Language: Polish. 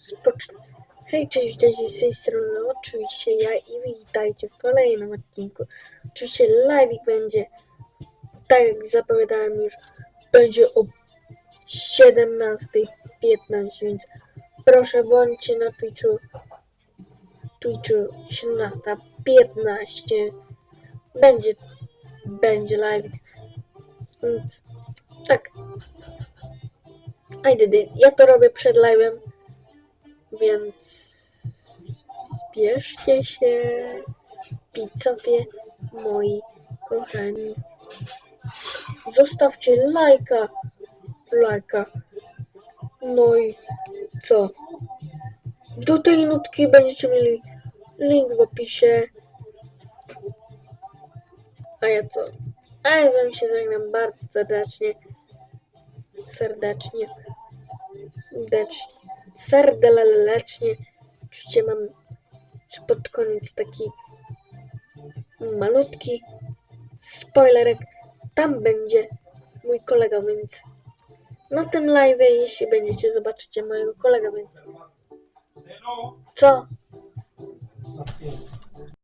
rozpocznę. Hej, cześć, witajcie z tej strony, oczywiście ja i witajcie w kolejnym odcinku. Oczywiście live będzie, tak jak zapowiadałem już, będzie o 17.15, więc proszę bądźcie na Twitchu, Twitchu 17.15, będzie, będzie live, więc tak. I. Ja to robię przed live'em, więc spieszcie się, widzowie moi kochani. Zostawcie lajka, lajka. No i co? Do tej nutki będziecie mieli link w opisie. A ja co? A ja z wami się żegnam bardzo serdecznie. Serdecznie. Decz, serdecznie. Oczywiście mam pod koniec taki malutki spoilerek. Tam będzie mój kolega, więc na tym live, jeśli będziecie, zobaczycie mojego kolega, więc co?